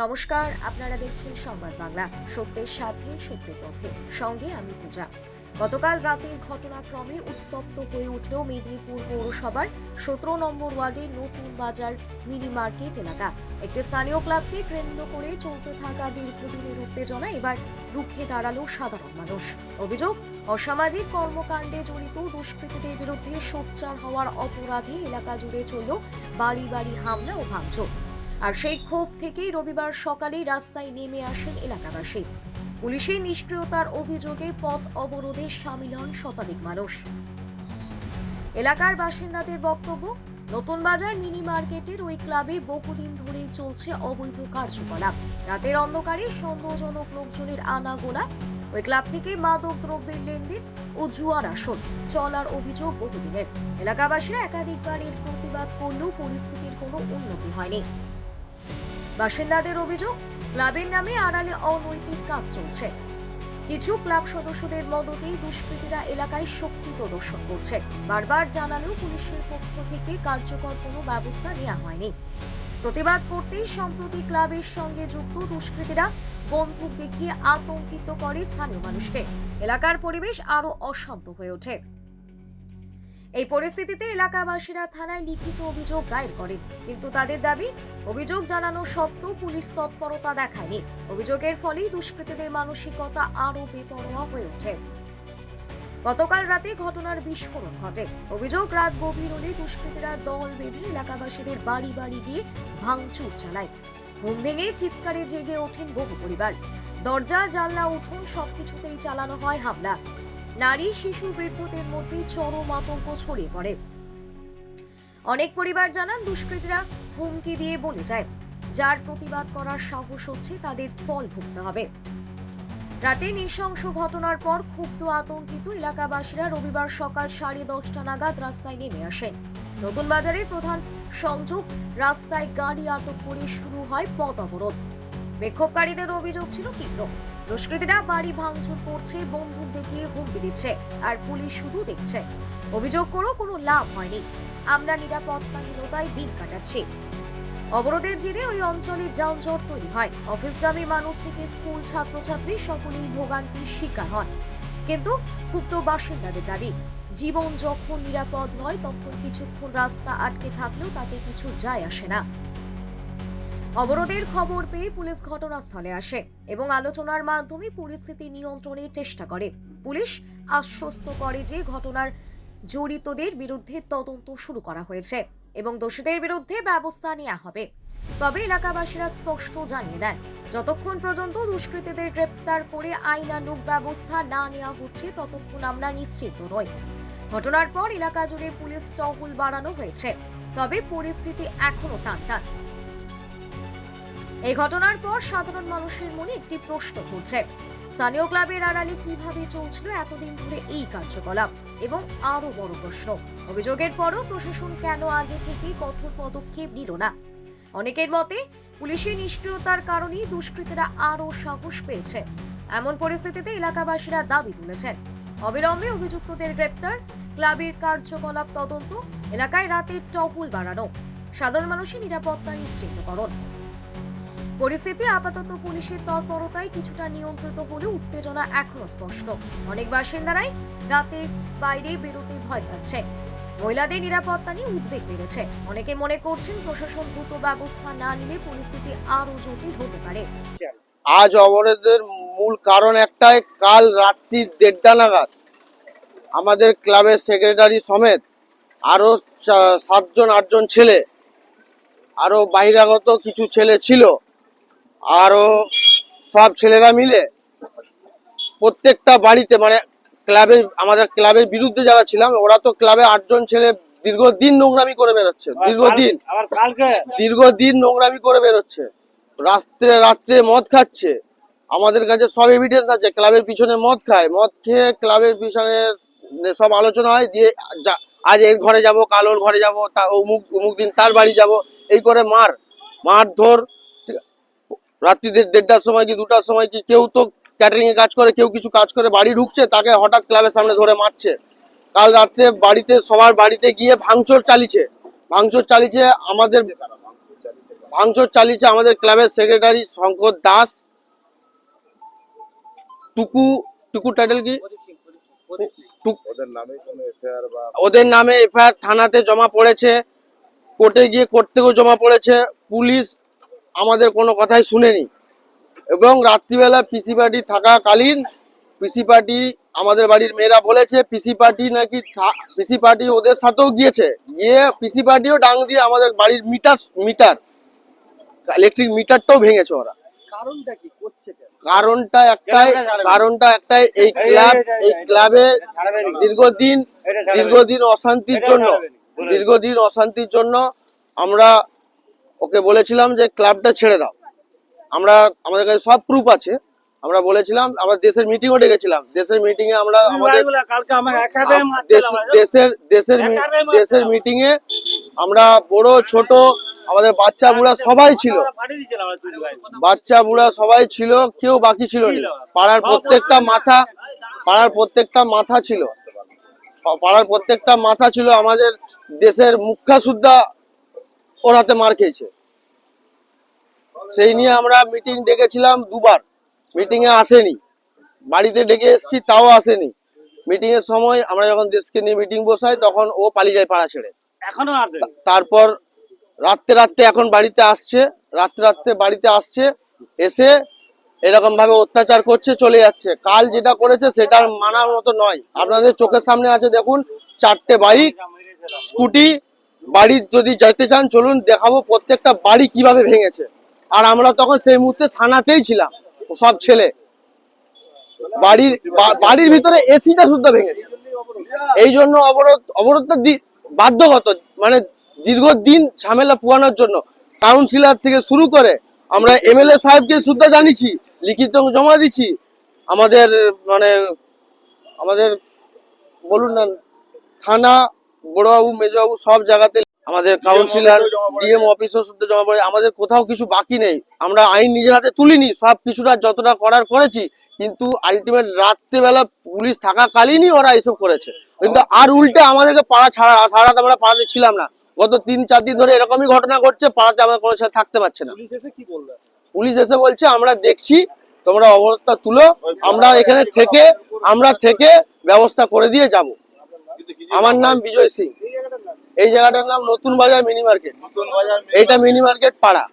নমস্কার, আপনারা দেখছেন সংবাদ বাংলা। সত্যের সাথে সত্যের পথে। সঙ্গে আমি পূজা। গতকাল রাতের ঘটনাক্রমে উত্তপ্ত হয়ে উঠল মেদিনীপুর পৌরসভার সতেরো নম্বর ওয়ার্ডের নতুন বাজার মিনি মার্কেট এলাকা। একটি স্থানীয় ক্লাবকে কেন্দ্র করে চলতে থাকা দীর্ঘদিনের উত্তেজনা এবার রুখে দাঁড়াল সাধারণ মানুষ। অভিযোগ, অসামাজিক কর্মকাণ্ডে জড়িত দুষ্কৃতীদের বিরুদ্ধে সোচ্চার হওয়ার অপরাধে এলাকা জুড়ে চলল বাড়ি বাড়ি হামলা ও ভাঙচুর। আর সেই ক্ষোভ থেকেই রবিবার সকালেই রাস্তায় নেমে আসেন এলাকাবাসী। পুলিশের নিষ্ক্রিয়তার অভিযোগে পথ অবরোধে সামিল হন শতাধিক মানুষ। এলাকার বাসিন্দাদের বক্তব্য, নতুন বাজার মিনি মার্কেটের ওই ক্লাবে বহুদিন ধরেই চলছে অবৈধ কার্যকলাপ। রাতের অন্ধকারে সন্দেহজনক লোকজনের আনাগোনা, ওই ক্লাব থেকে মাদক দ্রব্যের লেনদেন ও জুয়ার আসন চলার অভিযোগ বহুদিনের। এলাকাবাসীরা একাধিকবার এর প্রতিবাদ করলেও পরিস্থিতির কোনো উন্নতি হয়নি। বাসিন্দাদের অভিযোগ, ক্লাবের নামে আড়ালে অনৈতিক কাজ চলছে। কিছু ক্লাব সদস্যদের মদতেই দুষ্কৃতীরা এলাকায় শক্তি প্রদর্শন করছে। বারবার জানালেও পুলিশের পক্ষ থেকে কার্যকর কোনো ব্যবস্থা নেওয়া হয়নি। প্রতিবাদ করতেই সম্প্রতি ক্লাবের সঙ্গে যুক্ত দুষ্কৃতীরা বন্দুক দেখিয়ে আতঙ্কিত করে স্থানীয় মানুষকে। এলাকার পরিবেশ আরও অশান্ত হয়ে ওঠে। এই পরিস্থিতিতে এলাকাবাসীরা থানায় লিখিত অভিযোগ দায়ের করেন, কিন্তু তাদের দাবি, অভিযোগ জানানো সত্ত্বেও পুলিশ তৎপরতা দেখায়নি। অভিযোগের ফলেই দুষ্কৃতীদের মানসিকতা আরও বেপরোয়া হয়ে ওঠে। গতকাল রাতে ঘটনার বিস্ফোরণ ঘটে। অভিযোগ, রাত গভীর হলে দুষ্কৃতীরা দল বেঁধে এলাকাবাসীদের বাড়ি বাড়ি গিয়ে ভাঙচুর চালায়। ঘুম ভেঙে চিৎকারে জেগে ওঠেন বহু পরিবার। দরজা, জানলা, উঠোন সবকিছুতেই চালানো হয় হামলা। নারী শিশু বৃদ্ধদের মধ্যে চরম আতঙ্ক ছড়িয়ে পড়ে। অনেক পরিবার জানান, দুষ্কৃতীরা হুমকি দিয়ে বলে যায়। যার প্রতিবাদ করার সাহস হচ্ছে তাদের ফল ভুগতে হবে। রাতে নৃশংস ঘটনার পর ক্ষুব্ধ আতঙ্কিত এলাকাবাসীরা রবিবার সকাল সাড়ে দশটা নাগাদ রাস্তায় নেমে আসেন। নতুন বাজারের প্রধান সংযোগ, রাস্তায় গাড়ি আটক করে শুরু হয় পথ অবরোধ। বিক্ষোভকারীদের অভিযোগ ছিল তীব্র। দুষ্কৃতীরা বাড়ি ভাঙচুর করছে, বন্দুক দেখিয়ে হুমকি দিচ্ছে, আর পুলিশ শুধু দেখছে। অভিযোগ করেও কোনো লাভ হয়নি। আমরা নিরাপত্তাহীনতায় দিন কাটাচ্ছি। অবরোধের জেরে ওই অঞ্চলে যানজট তৈরি হয়। অফিসগামী মানুষ থেকে স্কুল ছাত্রছাত্রী সকলেই ভোগান্তির শিকার হন কিন্তু ক্ষুব্ধ বাসিন্দাদের দাবি, জীবন যখন নিরাপদ নয়, তখন কিছুক্ষণ রাস্তা আটকে থাকলেও তাতে কিছু যায় আসে না। অবরোধের খবর পেয়ে পুলিশ ঘটনাস্থলে আসে এবং আলোচনার মাধ্যমে পরিস্থিতি নিয়ন্ত্রণের চেষ্টা করে। পুলিশ আশ্বস্ত করে যে ঘটনার জড়িতদের বিরুদ্ধে তদন্ত শুরু করা হয়েছে এবং দোষীদের বিরুদ্ধে ব্যবস্থা নেওয়া হবে। তবে এলাকাবাসীরা স্পষ্ট জানিয়ে দেন, যতক্ষণ পর্যন্ত দুষ্কৃতীদের গ্রেপ্তার করে আইনানুগ ব্যবস্থা না নেওয়া হচ্ছে, ততক্ষণ আমরা নিশ্চিত নই। ঘটনার পর এলাকা জুড়ে পুলিশ টহল বাড়ানো হয়েছে, তবে পরিস্থিতি এখনও টানটান। এই ঘটনার পর সাধারণ মানুষের মনে একটি প্রশ্ন ঘুরছে স্থানীয় ক্লাবের আড়ালে কীভাবে চলছিল এতদিন ধরে এই কার্যকলাপ? এবং আরও বড় প্রশ্ন, অভিযোগের পরও প্রশাসন কেন আগে থেকে কঠোর পদক্ষেপ নিল না? অনেকের মতে, পুলিশের নিষ্ক্রিয়তার কারণেই দুষ্কৃতীরা আরও সাহস পেয়েছে। এমন পরিস্থিতিতে এলাকাবাসীরা দাবি তুলেছেন। অবিলম্বে অভিযুক্তদের গ্রেপ্তার, ক্লাবের কার্যকলাপ তদন্ত, এলাকায় রাতের টহল বাড়ানো, সাধারণ মানুষের নিরাপত্তা নিশ্চিতকরণ। পরিস্থিতি আপাতত পুলিশের তৎপরতায় কিছুটা নিয়ন্ত্রিত হলেও উত্তেজনা এখনও স্পষ্ট। অনেক বাসিন্দারাই রাতে বাইরে বেরোতে ভয় পাচ্ছে। মহিলাদের নিরাপত্তা নিয়ে উদ্বেগ বেড়েছে। অনেকে মনে করছেন প্রশাসন দ্রুত ব্যবস্থা না নিলে পরিস্থিতি আরও জটিল হতে পারে। আজ অবরোধের মূল কারণ একটাই, কাল রাত্রি দেড়টা নাগাদ আমাদের ক্লাবের সেক্রেটারি সমেত আরও চা- সাতজন, আটজন ছেলে আরও বাহিরাগত কিছু ছেলে ছিল। আরও সব ছেলেরা মিলে প্রত্যেকটা বাড়িতে মানে ক্লাবের আমাদের ক্লাবের বিরুদ্ধে যারা ছিলাম ওরা তো ক্লাবে আটজন ছেলে দীর্ঘদিন নোংরামি করে বেরোচ্ছে দীর্ঘদিন। দীর্ঘদিন নোংরামি করে বেরোচ্ছে। রাত্রে রাত্রে মদ খাচ্ছে। আমাদের কাছে সব এভিডেন্স আছে ক্লাবের পিছনে মদ খায়। মদ খেয়ে ক্লাবের পিছনে সব আলোচনা হয় দিয়ে যা- আজ এর ঘরে যাব কাল ওর ঘরে যাব তা অমুক অমুক দিন তার বাড়ি যাব এই করে মার। মার ধর? রাত্রি দেড়টার সময় কি দুটার সময় কি কেউ তো ক্যাটারিং এ কাজ করে, কেউ কিছু কাজ করে, বাড়ি ঢুকছে, তাকে হঠাৎ ক্লাবের সামনে ধরে মারছে। কাল রাত্রে বাড়িতে, সবার বাড়িতে গিয়ে ভাঙচুর চালিয়েছে ভাঙচুর চালিয়েছে আমাদের ভাঙচুর চালিয়েছে আমাদের ক্লাবের সেক্রেটারি শঙ্কর দাস। টুকু টুকু টাইটেল কি? ওদের নামে এফআইআর থানাতে জমা পড়েছে। কোর্টে গিয়ে কোর্ট থেকেও জমা পড়েছে। পুলিশ আমাদের কোনো কথাই শুনেনি। এবং রাত্রিবেলা পিসি পার্টি থাকাকালীন পিসি পার্টি আমাদের বাড়ির মেয়েরা বলেছে পিসি পার্টি নাকি পিসি পার্টি ওদের সাথেও গিয়েছে। গিয়ে পিসি পার্টিও ডাং দিয়ে আমাদের বাড়ির মিটার মিটার ইলেকট্রিক মিটারটাও ভেঙেছে ওরা। কারণটা কি? করছে কারণটা একটাই কারণটা একটাই এই ক্লাব এই ক্লাবে দীর্ঘদিন দীর্ঘদিন অশান্তির জন্য দীর্ঘদিন অশান্তির জন্য আমরা ওকে বলেছিলাম যে ক্লাবটা ছেড়ে দাও। আমরা আমাদের কাছে সব প্রুফ আছে। আমরা বলেছিলাম আমরা দেশের মিটিংও ডেকেছিলাম। দেশের মিটিং এ আমরা আমাদের দেশের দেশের দেশের মিটিং এ আমরা বড় ছোট আমাদের বাচ্চা বুড়া সবাই ছিল। বাচ্চা বুড়া সবাই ছিল কেউ বাকি ছিল না। পাড়ার প্রত্যেকটা মাথা পাড়ার প্রত্যেকটা মাথা ছিল। পাড়ার প্রত্যেকটা মাথা ছিল আমাদের দেশের মুখ্যা সুদ্ধা ওর হাতে মার খেয়েছে। সেই নিয়ে আমরা মিটিং ডেকেছিলাম দুবার। মিটিং এ আসেনি। বাড়িতে ডেকে এসেছি তাও আসেনি। মিটিং এর সময় আমরা যখন দেশকে নিয়ে মিটিং বসাই তখন ও পালিয়ে যায় পাড়া ছেড়ে। এখনও তারপর রাত্রে রাত্রে এখন বাড়িতে আসছে। রাত্রে রাত্রে বাড়িতে আসছে এসে এরকম ভাবে অত্যাচার করছে চলে যাচ্ছে। কাল যেটা করেছে সেটা মানার মতো নয়। আপনাদের চোখের সামনে আছে দেখুন চারটে বাইক স্কুটি বাড়ি যদি যেতে চান, চলুন দেখাবো প্রত্যেকটা বাড়ি কীভাবে ভেঙেছে। আর আমরা তখন সেই মুহূর্তে থানাতেই ছিলাম, সব ছেলে। বাড়ির বাড়ির ভিতরে এসিটা শুদ্ধ ভেঙেছে। এই জন্য অবরোধ অবরোধটা বাধ্যগত মানে দীর্ঘদিন ঝামেলা পোয়ানোর জন্য। কাউন্সিলর থেকে শুরু করে আমরা এমএলএ সাহেবকে শুদ্ধ জানিছি লিখিত জমা দিচ্ছি আমাদের মানে আমাদের, বলুন না, থানা বড়বাবু মেজবাবু সব জায়গাতে আমাদের কাউন্সিলর ডিএম অফিসও শুদ্ধ জমা পড়ে আমাদের কোথাও কিছু বাকি নেই। আমরা আইন নিজের হাতে তুলিনি। সব কিছুটা যতটা করার করেছি কিন্তু আলটিমেট রাত্রেবেলা পুলিশ থাকাকালীনই ওরা এইসব করেছে। কিন্তু আর উল্টে আমাদেরকে পাড়া ছাড়া ছাড়াতে আমরা পাড়াতে ছিলাম না। গত তিন চার দিন ধরে এরকমই ঘটনা ঘটছে পাড়াতে আমাদের কোনো ছেলে থাকতে পারছে না। পুলিশ এসে বলছে আমরা দেখছি তোমরা অবস্থা তুলো। আমরা এখানে থেকে আমরা থেকে ব্যবস্থা করে দিয়ে যাব। আমার নাম বিজয় সিং। এই জায়গাটার নাম? Natun Bazar mini market. নতুন বাজার এইটা মিনি মার্কেট পাড়া।